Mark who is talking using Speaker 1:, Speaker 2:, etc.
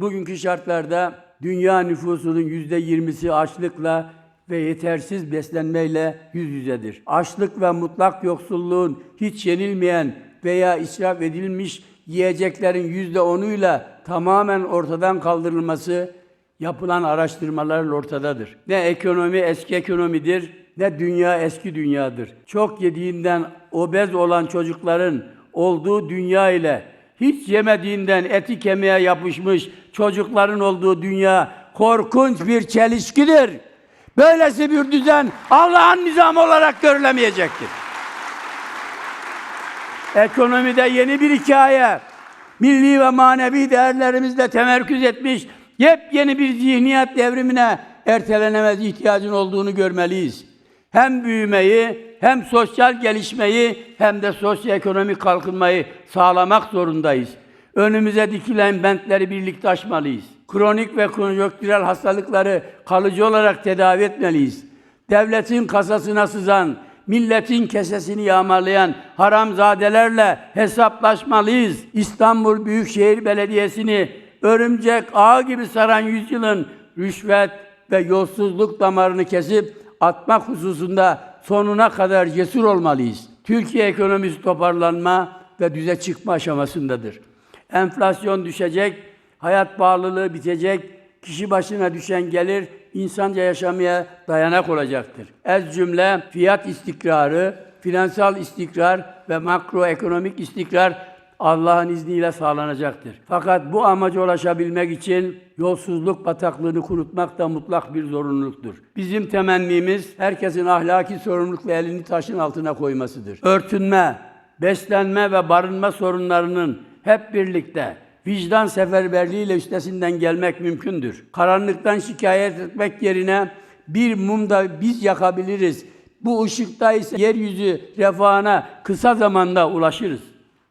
Speaker 1: Bugünkü şartlarda dünya nüfusunun yüzde yirmisi açlıkla ve yetersiz beslenmeyle yüz yüzedir. Açlık ve mutlak yoksulluğun hiç yenilmeyen veya israf edilmiş yiyeceklerin yüzde onuyla tamamen ortadan kaldırılması yapılan araştırmalarla ortadadır. Ne ekonomi eski ekonomidir, ne dünya eski dünyadır. Çok yediğinden obez olan çocukların olduğu dünya ile hiç yemediğinden eti kemiğe yapışmış çocukların olduğu dünya korkunç bir çelişkidir. Böylesi bir düzen Allah'ın nizamı olarak görülemeyecektir. Ekonomide yeni bir hikaye, milli ve manevi değerlerimizle temerküz etmiş yepyeni bir zihniyet devrimine ertelenemez ihtiyacın olduğunu görmeliyiz. Hem büyümeyi, hem sosyal gelişmeyi, hem de sosyoekonomik kalkınmayı sağlamak zorundayız. Önümüze dikilen bentleri birlikte aşmalıyız. Kronik ve konjonktürel hastalıkları kalıcı olarak tedavi etmeliyiz. Devletin kasasına sızan, milletin kesesini yağmalayan haramzadelerle hesaplaşmalıyız. İstanbul Büyükşehir Belediyesi'ni örümcek ağı gibi saran yüzyılın rüşvet ve yolsuzluk damarını kesip atmak hususunda sonuna kadar cesur olmalıyız. Türkiye ekonomisi toparlanma ve düze çıkma aşamasındadır. Enflasyon düşecek, hayat pahalılığı bitecek, kişi başına düşen gelir insanca yaşamaya dayanak olacaktır. Ez cümle fiyat istikrarı, finansal istikrar ve makroekonomik istikrar Allah'ın izniyle sağlanacaktır. Fakat bu amaca ulaşabilmek için yolsuzluk bataklığını kurutmak da mutlak bir zorunluluktur. Bizim temennimiz herkesin ahlaki sorumluluk ve elini taşın altına koymasıdır. Örtünme, beslenme ve barınma sorunlarının hep birlikte vicdan seferberliğiyle üstesinden gelmek mümkündür. Karanlıktan şikayet etmek yerine bir mum da biz yakabiliriz. Bu ışıkta ise yeryüzü refahına kısa zamanda ulaşırız.